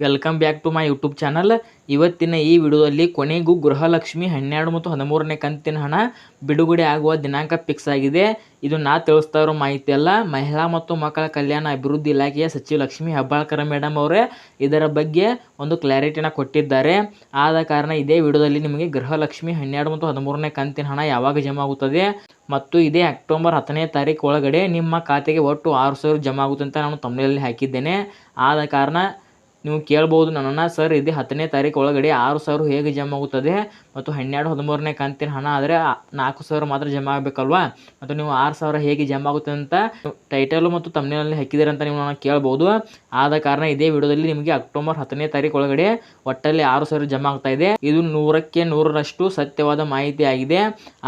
Welcome back to my YouTube channel ಇವತ್ತಿನ ಈ ವಿಡಿಯೋದಲ್ಲಿ ಕೊನೆಗೂ ಗೃಹಲಕ್ಷ್ಮಿ ಹನ್ನೆರಡು ಮತ್ತು ಹದಿಮೂರನೇ ಕಂತಿನ ಹಣ ಬಿಡುಗಡೆ ಆಗುವ ದಿನಾಂಕ ಫಿಕ್ಸ್ ಆಗಿದೆ. ಇದು ನಾ ತಿಳಿಸ್ತಾ ಇರೋ ಮಾಹಿತಿ ಅಲ್ಲ. ಮಹಿಳಾ ಮತ್ತು ಮಕ್ಕಳ ಕಲ್ಯಾಣ ಅಭಿವೃದ್ಧಿ ಇಲಾಖೆಯ ಸಚಿವ ಲಕ್ಷ್ಮಿ ಹೆಬ್ಬಾಳ್ಕರ ಮೇಡಮ್ ಅವರೇ ಇದರ ಬಗ್ಗೆ ಒಂದು ಕ್ಲಾರಿಟಿನ ಕೊಟ್ಟಿದ್ದಾರೆ. ಆದ ಕಾರಣ ಇದೇ ವಿಡಿಯೋದಲ್ಲಿ ನಿಮಗೆ ಗೃಹಲಕ್ಷ್ಮಿ ಹನ್ನೆರಡು ಮತ್ತು ಹದಿಮೂರನೇ ಕಂತಿನ ಹಣ ಯಾವಾಗ ಜಮಾ ಆಗುತ್ತದೆ ಮತ್ತು ಇದೇ ಅಕ್ಟೋಬರ್ ಹತ್ತನೇ ತಾರೀಕು ಒಳಗಡೆ ನಿಮ್ಮ ಖಾತೆಗೆ ಒಟ್ಟು ಆರು ಸಾವಿರ ಜಮಾ ಆಗುತ್ತೆ ಅಂತ ನಾನು ತಮ್ಮನಲ್ಲಿ ಹಾಕಿದ್ದೇನೆ. ಆದ ಕಾರಣ ನೀವು ಕೇಳ್ಬೋದು, ನನ್ನನ್ನು ಸರ್ ಇದು, ಹತ್ತನೇ ತಾರೀಕು ಒಳಗಡೆ ಆರು ಸಾವಿರ ಹೇಗೆ ಜಮಾ ಆಗುತ್ತದೆ ಮತ್ತು ಹನ್ನೆರಡು, ಹದಿಮೂರನೇ ಕಂತಿನ ಹಣ ಆದರೆ ನಾಲ್ಕು ಸಾವಿರ ಮಾತ್ರ ಜಮಾ ಆಗಬೇಕಲ್ವಾ? ಮತ್ತು ನೀವು ಆರು ಸಾವಿರ ಹೇಗೆ ಜಮಾ ಆಗುತ್ತೆ ಅಂತ ಟೈಟಲು ಮತ್ತು ತಮ್ಮನಲ್ಲಿ ಹಾಕಿದ್ದೀರ ಅಂತ ನೀವು ನನ್ನ ಕೇಳ್ಬೋದು. ಆದ ಕಾರಣ ಇದೇ ವಿಡಿಯೋದಲ್ಲಿ ನಿಮಗೆ ಅಕ್ಟೋಬರ್ ಹತ್ತನೇ ತಾರೀಕು ಒಳಗಡೆ ಒಟ್ಟಲ್ಲಿ ಆರು ಸಾವಿರ ಜಮಾ ಆಗ್ತಾ ಇದೆ. ಇದು ನೂರಕ್ಕೆ ನೂರರಷ್ಟು ಸತ್ಯವಾದ ಮಾಹಿತಿ ಆಗಿದೆ.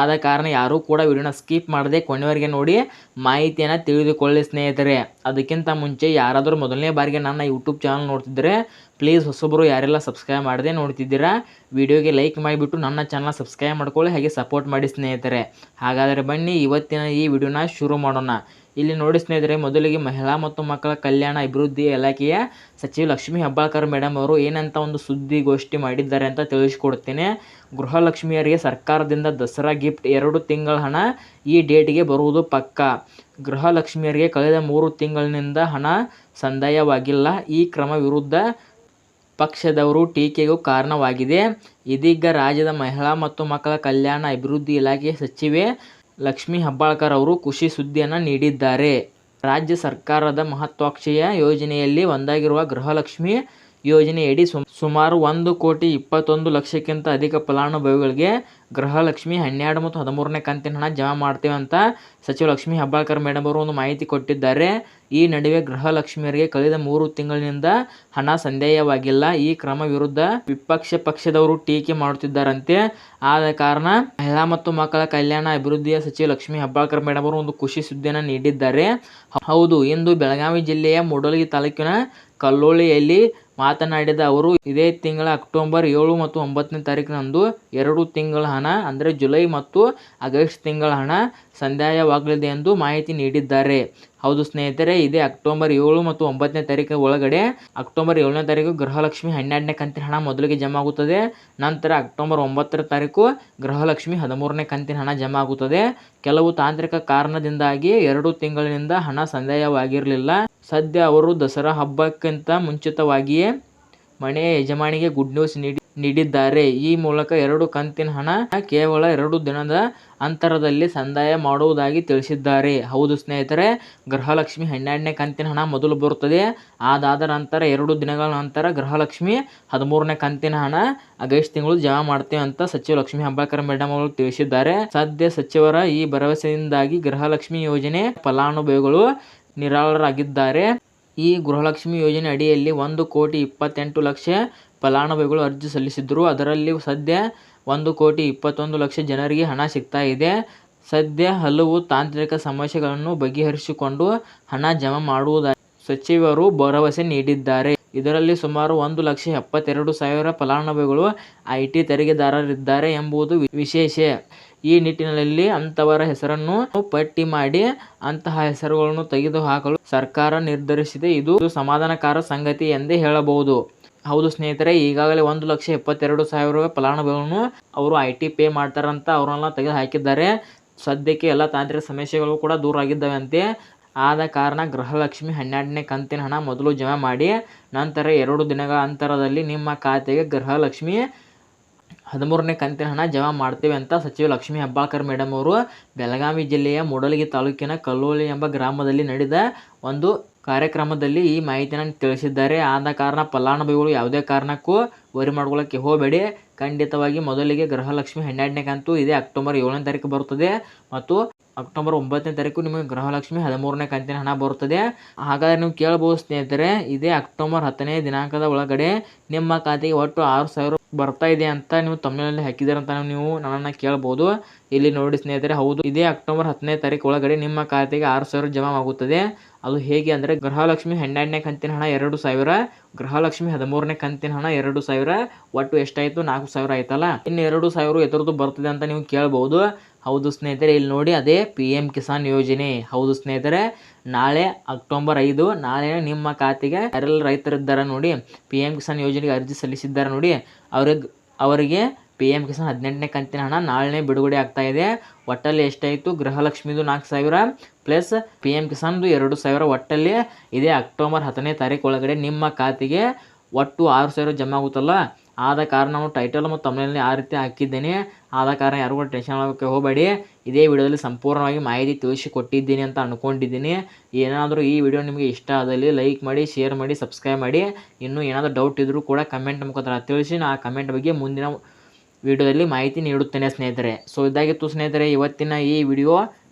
ಆದ ಕಾರಣ ಯಾರೂ ಕೂಡ ವಿಡಿಯೋನ ಸ್ಕಿಪ್ ಮಾಡದೆ ಕೊನೆವರೆಗೆ ನೋಡಿ ಮಾಹಿತಿಯನ್ನು ತಿಳಿದುಕೊಳ್ಳಿ ಸ್ನೇಹಿತರೆ. ಅದಕ್ಕಿಂತ ಮುಂಚೆ ಯಾರಾದರೂ ಮೊದಲನೇ ಬಾರಿಗೆ ನನ್ನ ಯೂಟ್ಯೂಬ್ ಚಾನಲ್ ಪ್ಲೀಸ್ ಹೊಸೊಬ್ಬರು ಯಾರೆಲ್ಲ ಸಬ್ಸ್ಕ್ರೈಬ್ ಮಾಡದೆ ನೋಡ್ತಿದ್ದೀರಾ, ವಿಡಿಯೋಗೆ ಲೈಕ್ ಮಾಡಿಬಿಟ್ಟು ನನ್ನ ಚಾನಲ್ ಸಬ್ಸ್ಕ್ರೈಬ್ ಮಾಡ್ಕೊಳ್ಳಿ, ಹಾಗೆ ಸಪೋರ್ಟ್ ಮಾಡಿ ಸ್ನೇಹಿತರೆ. ಹಾಗಾದರೆ ಬನ್ನಿ, ಇವತ್ತಿನ ಈ ವಿಡಿಯೋನ ಶುರು ಮಾಡೋಣ. ಇಲ್ಲಿ ನೋಡಿ ಸ್ನೇಹಿತರೆ, ಮೊದಲಿಗೆ ಮಹಿಳಾ ಮತ್ತು ಮಕ್ಕಳ ಕಲ್ಯಾಣ, ಅಭಿವೃದ್ಧಿ ಇಲಾಖೆಯ ಸಚಿವ ಲಕ್ಷ್ಮಿ ಹೆಬ್ಬಾಳ್ಕರ್ ಮೇಡಮ್ ಅವರು ಏನಂತ ಒಂದು ಸುದ್ದಿಗೋಷ್ಠಿ ಮಾಡಿದ್ದಾರೆ ಅಂತ ತಿಳಿಸ್ಕೊಡ್ತೇನೆ. ಗೃಹಲಕ್ಷ್ಮಿಯರಿಗೆ ಸರ್ಕಾರದಿಂದ ದಸರಾ ಗಿಫ್ಟ್ ಎರಡು ತಿಂಗಳ ಹಣ ಈ ಡೇಟ್ಗೆ ಬರುವುದು ಪಕ್ಕಾ. ಗೃಹಲಕ್ಷ್ಮಿಯರಿಗೆ ಕಳೆದ ಮೂರು ತಿಂಗಳಿನಿಂದ ಹಣ ಸಂದಾಯವಾಗಿಲ್ಲ. ಈ ಕ್ರಮ ವಿರುದ್ಧ ಪಕ್ಷದವರು ಟೀಕೆಗೂ ಕಾರಣವಾಗಿದೆ. ಇದೀಗ ರಾಜ್ಯದ ಮಹಿಳಾ ಮತ್ತು ಮಕ್ಕಳ ಕಲ್ಯಾಣ, ಅಭಿವೃದ್ಧಿ ಇಲಾಖೆ ಸಚಿವೆ ಲಕ್ಷ್ಮೀ ಹೆಬ್ಬಾಳ್ಕರ್ ಅವರು ಖುಷಿ ಸುದ್ದಿಯನ್ನು ನೀಡಿದ್ದಾರೆ. ರಾಜ್ಯ ಸರ್ಕಾರದ ಮಹತ್ವಾಕಾಂಕ್ಷೆಯ ಯೋಜನೆಯಲ್ಲಿ ಒಂದಾಗಿರುವ ಗೃಹಲಕ್ಷ್ಮಿ ಯೋಜನೆಯಡಿ ಸುಮ, ಸುಮಾರು ಒಂದು ಕೋಟಿ ಇಪ್ಪತ್ತೊಂದು ಲಕ್ಷಕ್ಕಿಂತ ಅಧಿಕ ಫಲಾನುಭವಿಗಳಿಗೆ ಗೃಹಲಕ್ಷ್ಮಿ ಹನ್ನೆರಡು ಮತ್ತು ಹದಿಮೂರನೇ ಕಂತಿನ ಹಣ ಜಮಾ ಮಾಡ್ತೇವೆ ಅಂತ ಸಚಿವ ಲಕ್ಷ್ಮೀ ಹೆಬ್ಬಾಳ್ಕರ್ ಮೇಡಮ್ ಅವರು ಒಂದು ಮಾಹಿತಿ ಕೊಟ್ಟಿದ್ದಾರೆ. ಈ ನಡುವೆ ಗೃಹಲಕ್ಷ್ಮಿಯರಿಗೆ ಕಳೆದ ಮೂರು ತಿಂಗಳಿನಿಂದ ಹಣ ಸಂದೇಹವಾಗಿಲ್ಲ ಈ ಕ್ರಮ ವಿರುದ್ಧ ವಿಪಕ್ಷ ಪಕ್ಷದವರು ಟೀಕೆ ಮಾಡುತ್ತಿದ್ದಾರಂತೆ. ಆದ ಕಾರಣ ಮಹಿಳಾ ಮತ್ತು ಮಕ್ಕಳ ಕಲ್ಯಾಣ ಅಭಿವೃದ್ಧಿಯ ಸಚಿವ ಲಕ್ಷ್ಮೀ ಹೆಬ್ಬಾಳ್ಕರ್ ಮೇಡಮ್ ಅವರು ಒಂದು ಖುಷಿ ಸುದ್ದಿಯನ್ನು ನೀಡಿದ್ದಾರೆ. ಹೌದು, ಇಂದು ಬೆಳಗಾವಿ ಜಿಲ್ಲೆಯ ಮೂಡಲಗಿ ತಾಲೂಕಿನ ಕಲ್ಲೋಳಿಯಲ್ಲಿ ಮಾತನಾಡಿದ ಅವರು, ಇದೇ ತಿಂಗಳ ಅಕ್ಟೋಬರ್ ಏಳು ಮತ್ತು ಒಂಬತ್ತನೇ ತಾರೀಕಿನಂದು ಎರಡು ತಿಂಗಳ ಹಣ, ಅಂದರೆ ಜುಲೈ ಮತ್ತು ಆಗಸ್ಟ್ ತಿಂಗಳ ಹಣ ಸಂದಾಯವಾಗಲಿದೆ ಎಂದು ಮಾಹಿತಿ ನೀಡಿದ್ದಾರೆ. ಹೌದು ಸ್ನೇಹಿತರೆ, ಇದೇ ಅಕ್ಟೋಬರ್ ಏಳು ಮತ್ತು ಒಂಬತ್ತನೇ ತಾರೀಕು ಒಳಗಡೆ ಅಕ್ಟೋಬರ್ ಏಳನೇ ತಾರೀಕು ಗೃಹಲಕ್ಷ್ಮಿ ಹನ್ನೆರಡನೇ ಕಂತಿನ ಹಣ ಮೊದಲಿಗೆ ಜಮಾ ಆಗುತ್ತದೆ ನಂತರ ಅಕ್ಟೋಬರ್ ಒಂಬತ್ತರ ತಾರೀಕು ಗೃಹಲಕ್ಷ್ಮಿ ಹದಿಮೂರನೇ ಕಂತಿನ ಹಣ ಜಮಾ ಆಗುತ್ತದೆ ಕೆಲವು ತಾಂತ್ರಿಕ ಕಾರಣದಿಂದಾಗಿ ಎರಡು ತಿಂಗಳಿನಿಂದ ಹಣ ಸಂದಾಯವಾಗಿರಲಿಲ್ಲ. ಸದ್ಯ ಅವರು ದಸರಾ ಹಬ್ಬಕ್ಕಿಂತ ಮುಂಚಿತವಾಗಿಯೇ ಮನೆಯ ಯಜಮಾನಿಗೆ ಗುಡ್ ನ್ಯೂಸ್ ನೀಡಿ, ನೀಡಿದ್ದಾರೆ. ಈ ಮೂಲಕ ಎರಡು ಕಂತಿನ ಹಣ ಕೇವಲ ಎರಡು ದಿನದ ಅಂತರದಲ್ಲಿ ಸಂದಾಯ ಮಾಡುವುದಾಗಿ ತಿಳಿಸಿದ್ದಾರೆ. ಹೌದು ಸ್ನೇಹಿತರೆ, ಗೃಹಲಕ್ಷ್ಮಿ ಹನ್ನೆರಡನೇ ಕಂತಿನ ಹಣ ಮೊದಲು ಬರುತ್ತದೆ. ಅದಾದ ನಂತರ ಎರಡು ದಿನಗಳ ನಂತರ ಗೃಹಲಕ್ಷ್ಮಿ ಹದಿಮೂರನೇ ಕಂತಿನ ಹಣ ಆಗಸ್ಟ್ ತಿಂಗಳು ಜಮಾ ಮಾಡ್ತೇವೆ ಅಂತ ಸಚಿವ ಲಕ್ಷ್ಮಿ ಹೆಬ್ಬಾಳ್ಕರ್ ಮೇಡಮ್ ಅವರು ತಿಳಿಸಿದ್ದಾರೆ. ಸದ್ಯ ಸಚಿವರ ಈ ಭರವಸೆಯಿಂದಾಗಿ ಗೃಹಲಕ್ಷ್ಮಿ ಯೋಜನೆ ಫಲಾನುಭವಿಗಳು ನಿರಾಳರಾಗಿದ್ದಾರೆ. ಈ ಗೃಹಲಕ್ಷ್ಮಿ ಯೋಜನೆ ಅಡಿಯಲ್ಲಿ ಒಂದು ಕೋಟಿ ಇಪ್ಪತ್ತೆಂಟು ಲಕ್ಷ ಫಲಾನುಭವಿಗಳು ಅರ್ಜಿ ಸಲ್ಲಿಸಿದ್ರು ಅದರಲ್ಲಿ ಸದ್ಯ ಒಂದು ಕೋಟಿ ಇಪ್ಪತ್ತೊಂದು ಲಕ್ಷ ಜನರಿಗೆ ಹಣ ಸಿಗ್ತಾ ಇದೆ. ಸದ್ಯ ಹಲವು ತಾಂತ್ರಿಕ ಸಮಸ್ಯೆಗಳನ್ನು ಬಗೆಹರಿಸಿಕೊಂಡು ಹಣ ಜಮಾ ಮಾಡುವುದಾಗಿ ಸಚಿವರು ಭರವಸೆ ನೀಡಿದ್ದಾರೆ. ಇದರಲ್ಲಿ ಸುಮಾರು ಒಂದು ಲಕ್ಷ ಎಪ್ಪತ್ತೆರಡು ಸಾವಿರ ಫಲಾನುಭವಿಗಳು ಐಟಿ ತೆರಿಗೆದಾರರಿದ್ದಾರೆ ಎಂಬುದು ವಿಶೇಷ. ಈ ನಿಟ್ಟಿನಲ್ಲಿ ಅಂತವರ ಹೆಸರನ್ನು ಪಟ್ಟಿ ಮಾಡಿ ಅಂತಹ ಹೆಸರುಗಳನ್ನು ತೆಗೆದುಹಾಕಲು ಸರ್ಕಾರ ನಿರ್ಧರಿಸಿದೆ. ಇದು ಸಮಾಧಾನಕಾರ ಸಂಗತಿ ಎಂದೇ ಹೇಳಬಹುದು. ಹೌದು ಸ್ನೇಹಿತರೆ, ಈಗಾಗಲೇ ಒಂದು ಲಕ್ಷ ಎಪ್ಪತ್ತೆರಡು ಸಾವಿರ ಫಲಾನುಭವಿಗಳನ್ನು ಅವರು ಐ ಟಿ ಪೇ ಮಾಡ್ತಾರಂತ ಅವರನ್ನೆಲ್ಲ ತೆಗೆದು ಹಾಕಿದ್ದಾರೆ ಸದ್ಯಕ್ಕೆ ಎಲ್ಲ ತಾಂತ್ರಿಕ ಸಮಸ್ಯೆಗಳು ಕೂಡ ದೂರ ಆಗಿದ್ದಾವೆ ಆದ ಕಾರಣ ಗೃಹಲಕ್ಷ್ಮಿ ಹನ್ನೆರಡನೇ ಕಂತಿನ ಹಣ ಮೊದಲು ಜಮಾ ಮಾಡಿ, ನಂತರ ಎರಡು ದಿನಗಳ ಅಂತರದಲ್ಲಿ ನಿಮ್ಮ ಖಾತೆಗೆ ಗೃಹಲಕ್ಷ್ಮಿ ಹದಿಮೂರನೇ ಕಂತಿನ ಹಣ ಜಮಾ ಮಾಡ್ತೇವೆ ಅಂತ ಸಚಿವ ಲಕ್ಷ್ಮಿ ಹೆಬ್ಬಾಳ್ಕರ್ ಮೇಡಮ್ ಅವರು ಬೆಳಗಾವಿ ಜಿಲ್ಲೆಯ ಮೂಡಲಗಿ ತಾಲೂಕಿನ ಕಲ್ಲೋಳಿ ಎಂಬ ಗ್ರಾಮದಲ್ಲಿ ನಡೆದ ಒಂದು ಕಾರ್ಯಕ್ರಮದಲ್ಲಿ ಈ ಮಾಹಿತಿಯನ್ನು ತಿಳಿಸಿದ್ದಾರೆ. ಆದ ಕಾರಣ ಫಲಾನುಭವಿಗಳು ಯಾವುದೇ ಕಾರಣಕ್ಕೂ ವರಿ ಮಾಡ್ಕೊಳ್ಳೋಕ್ಕೆ ಹೋಗಬೇಡಿ. ಖಂಡಿತವಾಗಿ ಮೊದಲಿಗೆ ಗೃಹಲಕ್ಷ್ಮಿ ಹನ್ನೆರಡನೇ ಕಂತು ಇದೇ ಅಕ್ಟೋಬರ್ ಏಳನೇ ತಾರೀಕು ಬರುತ್ತದೆ. ಮತ್ತು ಅಕ್ಟೋಬರ್ ಒಂಬತ್ತನೇ ತಾರೀಕು ನಿಮಗೆ ಗೃಹಲಕ್ಷ್ಮಿ ಹದಿಮೂರನೇ ಕಂತಿನ ಹಣ ಬರುತ್ತದೆ. ಹಾಗಾದರೆ ನೀವು ಕೇಳಬಹುದು ಸ್ನೇಹಿತರೆ, ಇದೇ ಅಕ್ಟೋಬರ್ ಹತ್ತನೇ ದಿನಾಂಕದ ಒಳಗಡೆ ನಿಮ್ಮ ಖಾತೆಗೆ ಒಟ್ಟು ಆರು ಸಾವಿರ ಬರ್ತಾ ಇದೆ ಅಂತ ನೀವು ಹಾಕಿದ್ದೀರ ಅಂತ ನೀವು ನನ್ನನ್ನು ಕೇಳ್ಬೋದು ಇಲ್ಲಿ ನೋಡಿ ಸ್ನೇಹಿತರೆ, ಹೌದು, ಇದೇ ಅಕ್ಟೋಬರ್ ಹತ್ತನೇ ತಾರೀಕು ಒಳಗಡೆ ನಿಮ್ಮ ಖಾತೆಗೆ ಆರು ಸಾವಿರ ಜಮಾ ಆಗುತ್ತದೆ. ಅದು ಹೇಗೆ ಅಂದರೆ ಗೃಹಲಕ್ಷ್ಮಿ ಹನ್ನೆರಡನೇ ಕಂತಿನ ಹಣ ಎರಡು ಸಾವಿರ, ಗೃಹಲಕ್ಷ್ಮಿ ಹದಿಮೂರನೇ ಕಂತಿನ ಹಣ ಎರಡು ಸಾವಿರ, ಒಟ್ಟು ಎಷ್ಟಾಯಿತು? ನಾಲ್ಕು ಸಾವಿರ ಆಯ್ತಲ್ಲ. ಇನ್ನು ಎರಡು ಸಾವಿರ ಎದುರದ್ದು ಬರ್ತದೆ ಅಂತ ನೀವು ಕೇಳ್ಬೋದು ಹೌದು ಸ್ನೇಹಿತರೆ, ಇಲ್ಲಿ ನೋಡಿ ಅದೇ ಪಿ ಎಂ ಕಿಸಾನ್ ಯೋಜನೆ. ಹೌದು ಸ್ನೇಹಿತರೆ, ನಾಳೆ ಅಕ್ಟೋಬರ್ ಐದು, ನಾಳೆ ನಿಮ್ಮ ಖಾತೆಗೆ ಯಾರೆಲ್ಲ ರೈತರಿದ್ದಾರೆ ನೋಡಿ ಪಿ ಎಂ ಕಿಸಾನ್ ಯೋಜನೆಗೆ ಅರ್ಜಿ ಸಲ್ಲಿಸಿದ್ದಾರೆ ನೋಡಿ, ಅವ್ರಿಗೆ, ಅವರಿಗೆ ಪಿ ಎಂ ಕಿಸಾನ್ ಹದಿನೆಂಟನೇ ಕಂತಿನ ಹಣ ನಾಳೆ ಬಿಡುಗಡೆ ಆಗ್ತಾ ಇದೆ. ಒಟ್ಟಲ್ಲಿ ಎಷ್ಟಾಯಿತು? ಗೃಹಲಕ್ಷ್ಮಿದು ನಾಲ್ಕು ಸಾವಿರ, ಪ್ಲಸ್ ಪಿ ಎಂ ಕಿಸಾನ್ದು ಎರಡು ಸಾವಿರ ಒಟ್ಟಲ್ಲಿ ಇದೇ ಅಕ್ಟೋಬರ್ ಹತ್ತನೇ ತಾರೀಕು ಒಳಗಡೆ ನಿಮ್ಮ ಖಾತೆಗೆ ಒಟ್ಟು ಆರು ಸಾವಿರ ಜಮಾ ಆಗುತ್ತಲ್ಲ? ಆದ ಕಾರಣ ನಾವು ಟೈಟಲ್ ಮತ್ತು ತಮ್ಮನಲ್ಲಿ ಆ ರೀತಿ ಹಾಕಿದ್ದೇನೆ. ಆದ ಕಾರಣ ಯಾರು ಟೆನ್ಷನ್ ಆಗೋಕ್ಕೆ ಹೋಗಬೇಡಿ. ಇದೇ ವಿಡಿಯೋದಲ್ಲಿ ಸಂಪೂರ್ಣವಾಗಿ ಮಾಹಿತಿ ತಿಳಿಸಿ ಕೊಟ್ಟಿದ್ದೀನಿ ಅಂತ ಅಂದ್ಕೊಂಡಿದ್ದೀನಿ ಏನಾದರೂ ಈ ವಿಡಿಯೋ ನಿಮಗೆ ಇಷ್ಟ ಆದಲ್ಲಿ ಲೈಕ್ ಮಾಡಿ ಶೇರ್ ಮಾಡಿ ಸಬ್ಸ್ಕ್ರೈಬ್ ಮಾಡಿ. ಇನ್ನೂ ಏನಾದರೂ ಡೌಟ್ ಇದ್ದರೂ ಕೂಡ ಕಮೆಂಟ್ ಮುಖಾಂತರ ತಿಳಿಸಿ. ನಾ ಆ ಕಮೆಂಟ್ ಬಗ್ಗೆ ಮುಂದಿನ ವಿಡಿಯೋದಲ್ಲಿ ಮಾಹಿತಿ ನೀಡುತ್ತೇನೆ ಸ್ನೇಹಿತರೆ. ಸೊ ಇದಾಗಿತ್ತು ಸ್ನೇಹಿತರೆ, ಇವತ್ತಿನ ಈ ವಿಡಿಯೋ.